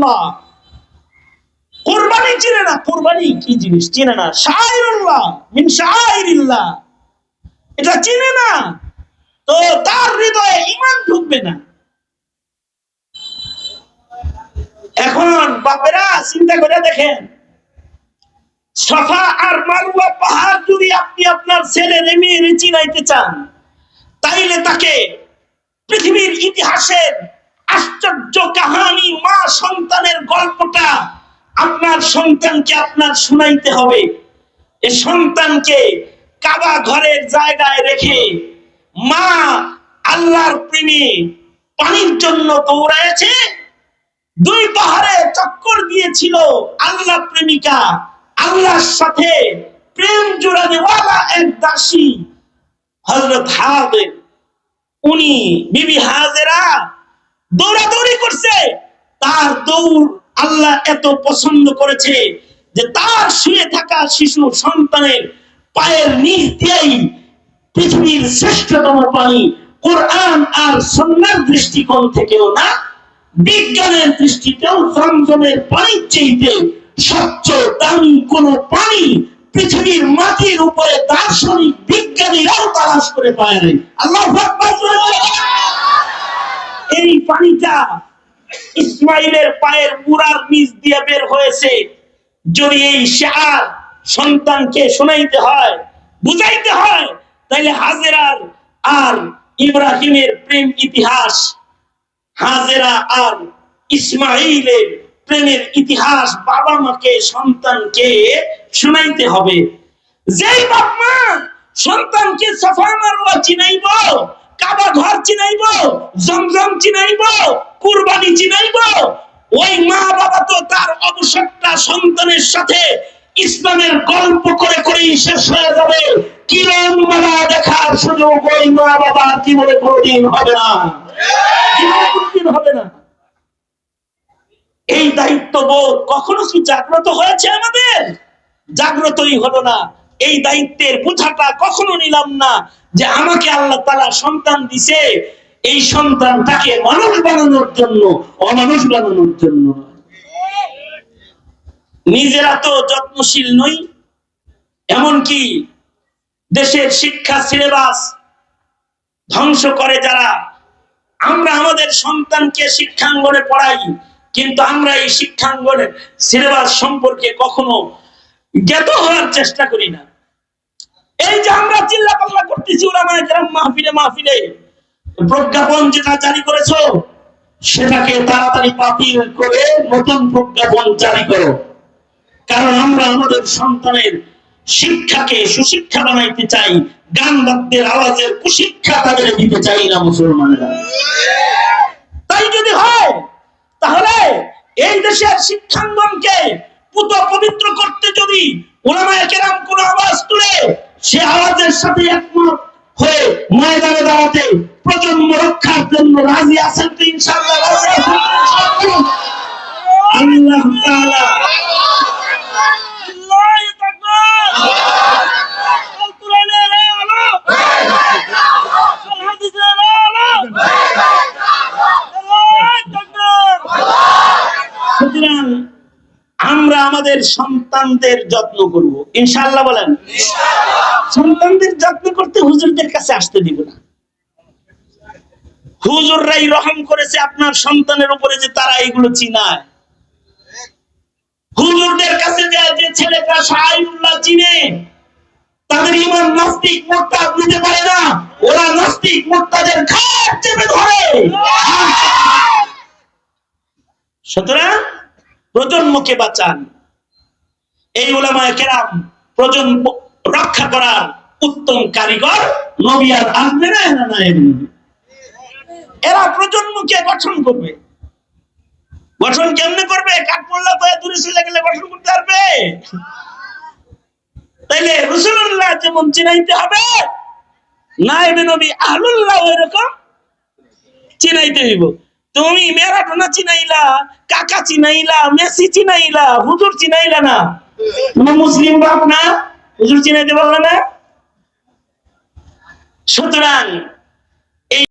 শাইরুল্লাহ কোরবানি চিনে না, কোরবানি কি জিনিস? চিনে না। শাইরুল্লাহ মিন শাইরিল্লাহ। এটা চিনে না, তো তার হৃদয়ে ইমান ঢুকবে না। এখন বাপেরা চিন্তা করে দেখেন, সফা আর মারুয়া পাহাড় যদি আপনি আপনার ছেলে মেয়ে চিনাইতে চান, তাইলে তাকে পৃথিবীর ইতিহাসের আশ্চর্য কাহানি মা সন্তানের গল্পটা আপনার সন্তানকে আপনার শুনাইতে হবে। এ সন্তানকে কাবা ঘরের জায়গায় রেখে মা আল্লাহর প্রেমে পানির জন্য দৌড়াইছে দুই পাহাড়ে চক্কর দিয়েছিল আল্লাহ প্রেমিকা। আল্লাহর সাথে প্রেম জোড়ানেওয়ালা এক দাসী হজরত হাজের। উনি বিবি হাজেরা দৌড়াদৌড়ি করছে। তার দৌড় আল্লাহ এত পছন্দ করেছে যে তার শুয়ে থাকা শিশু সন্তানের পায়ের নিচ দিয়েই পৃথিবীর শ্রেষ্ঠতম পানি কোরআন আর সন্ন্যার দৃষ্টিকোণ থেকেও না, বিজ্ঞানের দৃষ্টিতেও জমজমের পানির চাইতে স্বচ্ছ দামি কোন পানি পৃথিবীর মাটির উপরে দার্শনিক বিজ্ঞানীরাও তালাশ করে পায় নাই। আল্লাহ এই পানিটা ইসমাইলের পায়ের মুরার নিচ দিয়ে বের হয়েছে। যদি এই শেয়ার সন্তানকে শোনাইতে হয়, বুঝাইতে হয়, তাইলে হাজেরার আর ইব্রাহিমের প্রেম ইতিহাস, হাজেরা আর ইসমাইলের প্রেমের ইতিহাস বাবা মাকে, সন্তানকে শুনাইতে হবে। যেই বাপ মা সন্তানকে সফা মারোয়া চিনাইব কাবা ঘর চিনাইব, জমজম চিনাইব, কুরবানি চিনাইব। ওই মা বাবা তো তার অবসরটা সন্তানের সাথে ইসলামের গল্প করে করেই শেষ হয়ে যাবে। কিরণ মেলা দেখার সুযোগ ওই মা বাবা জীবনে কোনোদিন হবে না। কোনোদিন হবে না। এই দায়িত্ববোধ কখনো কি জাগ্রত হয়েছে আমাদের? জাগ্রতই হলো না। এই দায়িত্বের বোঝাটা কখনো নিলাম না যে আমাকে আল্লাহ তালা সন্তান দিছে। এই সন্তানটাকে মানুষ বানানোর জন্য, অমানুষ বানানোর জন্য। নিজেরা তো যত্নশীল নই, এমনকি দেশের শিক্ষা সিলেবাস ধ্বংস করে যারা। আমরা আমাদের সন্তানকে শিক্ষাঙ্গনে পড়াই, কিন্তু আমরা এই শিক্ষাঙ্গনের সিলেবাস সম্পর্কে কখনো জ্ঞাত হওয়ার চেষ্টা করি না। এই যে আমরা চিল্লা পাল্লা করতেছি ওলামায়ে কেরাম, মাহফিলে মাহফিলে। প্রজ্ঞাপন যেটা জারি করেছ, সেটাকে তাড়াতাড়ি বাতিল করে নতুন প্রজ্ঞাপন জারি করো। কারণ আমরা আমাদের সন্তানের শিক্ষাকে সুশিক্ষা বানাইতে চাই, গান বাদ্যের আওয়াজের কুশিক্ষা তাদের দিতে চাই না মুসলমানেরা। তাই যদি হয়, তাহলে এই দেশের শিক্ষাঙ্গনকে পুত পবিত্র করতে যদি ওলামায় কেরাম কোন আওয়াজ তুলে সে আওয়াজের সাথে একমত হয়ে ময়দানে দাঁড়াতে প্রজন্ম রক্ষার জন্য রাজি আছেন তো ইনশাল্লাহ ইনশাআল্লাহ? আল্লাহ তাআলা সন্তানদের যত্ন করব। ইনশাআল্লাহ বলেন। সন্তানদের যত্ন করতে হুজুরদের কাছে আসতে দিব না। হুজুররাই রহম করেছে আপনার সন্তানের উপরে যে তারা এগুলো চিনায়। হুজুরদের কাছে যে ছেলেটা চিনে, তাদের ইমান নাস্তিক পারে না। ওরা নাস্তিক চেপে ধরে। সুতরাং প্রজন্মকে বাঁচান। এই ওলামায়ে কেরাম প্রজন্ম রক্ষা করার উত্তম কারিগর নবী আর আসবে না এরা না। এরা প্রজন্মকে গঠন করবে। গঠন কেমনে করবে? কাঠমোল্লা তো দূরে চলে গেলে গঠন করতে পারবে? তাইলে রসুল্লাহ যেমন চিনাইতে হবে নাইবে নবী আহলুল্লাহ এরকম চিনাইতে হইব। তুমি ম্যারাডোনা চিনাইলা, কাকা চিনাইলা, মেসি চিনাইলা, হুজুর চিনাইলা না। তুমি মুসলিম বাপ না? হুজুর চিনাইতে পারলে না? সুতরাং